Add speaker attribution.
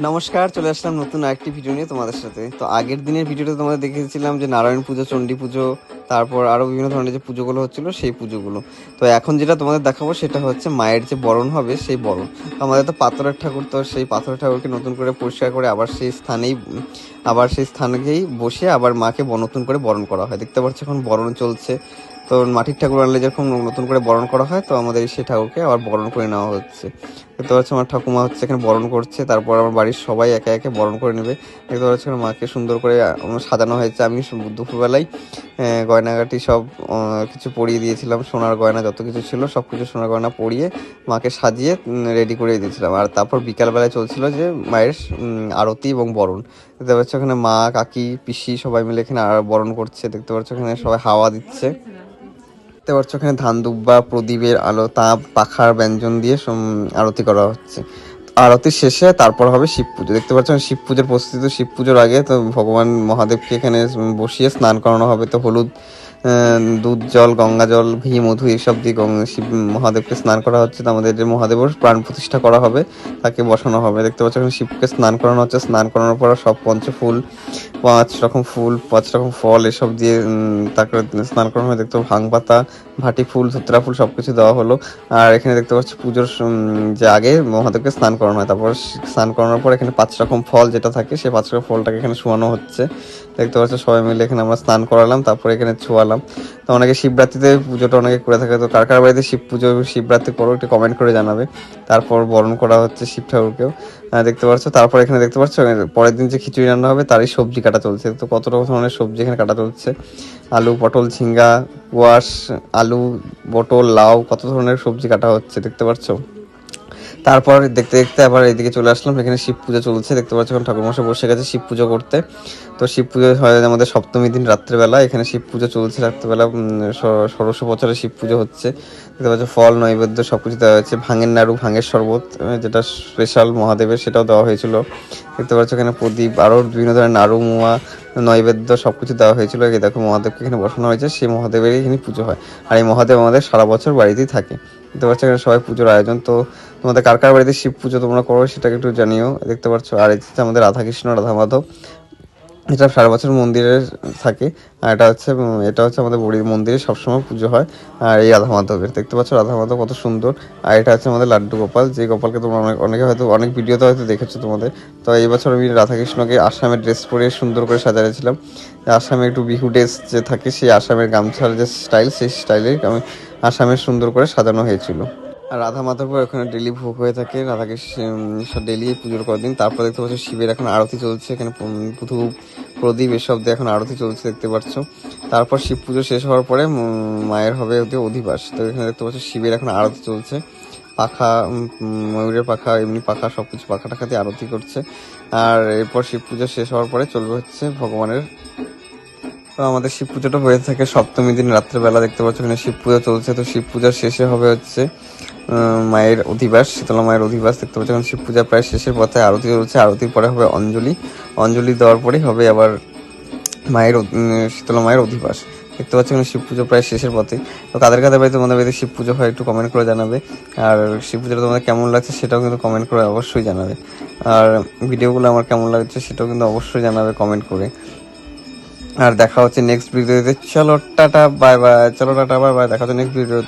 Speaker 1: নমস্কার, চলে আসলাম নতুন আরেকটি ভিডিও নিয়ে তোমাদের সাথে। তো আগের দিনের ভিডিওটা তোমাদের দেখেছিলাম যে নারায়ণ পুজো, চণ্ডী পুজো তারপর আরও বিভিন্ন ধরনের যে পুজোগুলো হচ্ছিল সেই পুজোগুলো। তো এখন যেটা তোমাদের দেখাবো সেটা হচ্ছে মায়ের যে বরণ হবে সেই বরণ। আমাদের তো পাথরের ঠাকুর তো সেই পাথরের ঠাকুরকে নতুন করে পরিষ্কার করে আবার সেই স্থানেই আবার সেই স্থানেই বসে আবার মাকে নতুন করে বরণ করা হয়। দেখতে পাচ্ছ এখন বরণ চলছে। তো মাটির ঠাকুর আনলে যেরকম নতুন করে বরণ করা হয় তো আমাদের সেই ঠাকুরকে আবার বরণ করে নেওয়া হচ্ছে। দেখতে পাচ্ছ আমার ঠাকুমা হচ্ছে এখানে বরণ করছে তারপর আমার বাড়ির সবাই একে একে বরণ করে নেবে। দেখতে পাচ্ছ মাকে সুন্দর করে সাজানো হয়েছে। আমি দুপুরবেলায় আহ, গয়নাগাটি সব কিছু পরিয়ে দিয়েছিলাম, সোনার গয়না যত কিছু ছিল, সব কিছু সোনার গয়না পরিয়ে মাকে সাজিয়ে রেডি করে দিয়েছিলাম। আর তারপর বিকালবেলায় চলছিল যে মায়ের আরতি এবং বরণ। দেখতে পাচ্ছ এখানে মা, কাকি, পিসি সবাই মিলে এখানে আর বরণ করছে। দেখতে পাচ্ছ ওখানে সবাই হাওয়া দিচ্ছে। দেখতে পাচ্ছ এখানে ধান দুব্বা প্রদীপের আলো, তাপ, পাখার ব্যঞ্জন দিয়ে আরতি করা হচ্ছে। আরতির শেষে তারপর হবে শিব পুজো। দেখতে পাচ্ছেন, শিব পুজোর প্রস্তুতি তো, শিব পুজোর আগে তো ভগবান মহাদেবকে এখানে বসিয়ে স্নান করানো হবে, তো হলুদ দুধ জল, গঙ্গা জল, ঘি, মধু, এইসব দিয়ে শিব, মহাদেবকে স্নান করা হচ্ছে। আমাদের যে মহাদেবের প্রাণ প্রতিষ্ঠা করা হবে, তাকে বসানো হবে। দেখতে পাচ্ছ, এখানে শিবকে স্নান করানো হচ্ছে। স্নান করানোর পর সব পঞ্চফুল পাঁচ রকম ফুল, পাঁচ রকম ফল এসব দিয়ে তারপরে স্নান করানো হয়। দেখতে ভাং পাতা ভাটি ফুল, ধুতরা ফুল সব কিছু দেওয়া হলো। আর এখানে দেখতে পাচ্ছি, পুজোর যে আগে মহাদেবকে স্নান করানো হয়, তারপর স্নান করানোর পর এখানে পাঁচ রকম ফল যেটা থাকে সেই পাঁচ রকম ফলটাকে এখানে শোয়ানো হচ্ছে। দেখতে পাচ্ছ, সবাই মিলে এখানে আমরা স্নান করালাম। তারপরে এখানে ছোয়ালাম তো অনেকে শিবরাত্রিতে পুজোটা অনেকে করে থাকে। তো কার কার বাড়িতে শিব পুজো, শিবরাত্রি করো একটু কমেন্ট করে জানাবে। তারপর বরণ করা হচ্ছে শিব ঠাকুরকেও। দেখতে পাচ্ছ? তারপর এখানে দেখতে পাচ্ছ? পরের দিন যে খিচুড়ি রান্না হবে, তারই সবজি কাটা চলছে। তো কত রকম ধরনের সবজি এখানে কাটা চলছে? আলু, পটল, ঝিঙ্গা কোয়াশ আলু, পটল, লাউ, কত ধরনের সবজি কাটা হচ্ছে দেখতে পাচ্ছ? তারপর দেখতে দেখতে আবার এদিকে চলে আসলাম এখানে শিব পুজো চলছে দেখতে পাচ্ছ এখন ঠাকুর ঠাকুরমশাই বসে গেছে শিব পুজো করতে। তো শিব পুজো হয় আমাদের সপ্তমী দিন রাত্রেবেলা এখানে শিব পুজো চলছে রাত্রেবেলা উম, ষ- ষোড়শ বছরে শিব পুজো হচ্ছে। দেখতে পাচ্ছ ফল নৈবেদ্য সব কিছু দেওয়া হয়েছে ভাঙের নাড়ু ভাঙের শরবত যেটা স্পেশাল মহাদেবের সেটাও দেওয়া হয়েছিল। দেখতে পাচ্ছ এখানে প্রদীপ আরও বিভিন্ন ধরনের নাড়ু মুয়া নৈবেদ্য সব কিছু দেওয়া হয়েছিল। এই দেখো মহাদেবকে এখানে বসানো হয়েছে সেই মহাদেবেরই এখানে পুজো হয়। আর এই মহাদেব আমাদের সারা বছর বাড়িতেই থাকে। দেখতে পাচ্ছ এখানে সবাই পুজোর আয়োজন। তো তোমাদের কার কার বাড়িতে শিব পুজো তোমরা করো সেটাকে একটু জানিও। দেখতে পাচ্ছ, আর যে আমাদের রাধাকৃষ্ণ রাধা মাধব এটা সারা বছর মন্দিরে থাকে। আর এটা হচ্ছে এটা হচ্ছে আমাদের বড়ির মন্দিরে সবসময় পুজো হয়, আর এই রাধা মাধবের দেখতে পাচ্ছ রাধা মাধব কত সুন্দর। আর এটা হচ্ছে আমাদের লাড্ডু গোপাল। যে গোপালকে তোমরা অনেক, অনেকে হয়তো, অনেক ভিডিওতে হয়তো দেখেছ তোমাদের। তো এই বছর আমি রাধাকৃষ্ণকে আসামের ড্রেস পরে সুন্দর করে সাজাইছিলাম আসামে একটু বিহু ড্রেস যে থাকে, সেই আসামের গামছার যে স্টাইল, সেই স্টাইলে আমি আসামের সুন্দর করে সাজানো হয়েছিল। আর রাধা মাধবের ওখানে ডেলি ভোগ হয়ে থাকে। রাধাকে ডেলি পুজোর কদিন। তারপর দেখতে পাচ্ছ শিবের এখন আরতি চলছে। এখানে পু- প্রদীপ এসব দিয়ে এখন আরতি চলছে দেখতে পাচ্ছ। তারপর শিব পুজো শেষ হওয়ার পরে মায়ের হবে ওদের অধিবাস। তো এখানে দেখতে পাচ্ছ শিবের এখন আরতি চলছে। পাখা ময়ূরের পাখা, এমনি পাখা সব কিছু পাখা টাখা দিয়ে আরতি করছে। আর এরপর শিব পুজো শেষ হওয়ার পরে চলবে হচ্ছে ভগবানের তো আমাদের শিব পুজোটা হয়ে থাকে সপ্তমী দিন রাত্রেবেলা, দেখতে পাচ্ছ এখানে শিব পুজো চলছে। তো শিব পূজার শেষে হবে হচ্ছে মায়ের অধিবাস, শীতলা মায়ের অধিবাস। দেখতে পাচ্ছ এখন শিব পূজা প্রায় শেষের পথে, আরতি চলছে। আরতির পরে হবে অঞ্জলি। অঞ্জলি দেওয়ার পরেই হবে আবার মায়ের শীতলা মায়ের অধিবাস। দেখতে পাচ্ছ এখানে শিব পুজো প্রায় শেষের পথে। তো কাদের কাদের বাড়িতে তোমাদের বাড়িতে শিব পুজো হয় একটু কমেন্ট করে জানাবে। আর শিব পুজোটা তোমাদের কেমন লাগছে সেটাও কিন্তু কমেন্ট করে অবশ্যই জানাবে। আর ভিডিওগুলো আমার কেমন লাগছে সেটাও কিন্তু অবশ্যই জানাবে কমেন্ট করে। আর দেখা হচ্ছে নেক্সট ভিডিওতে চলো টাটা বাই বাই চলো টাটা বাই বাই দেখা হচ্ছে নেক্সট ভিডিওতে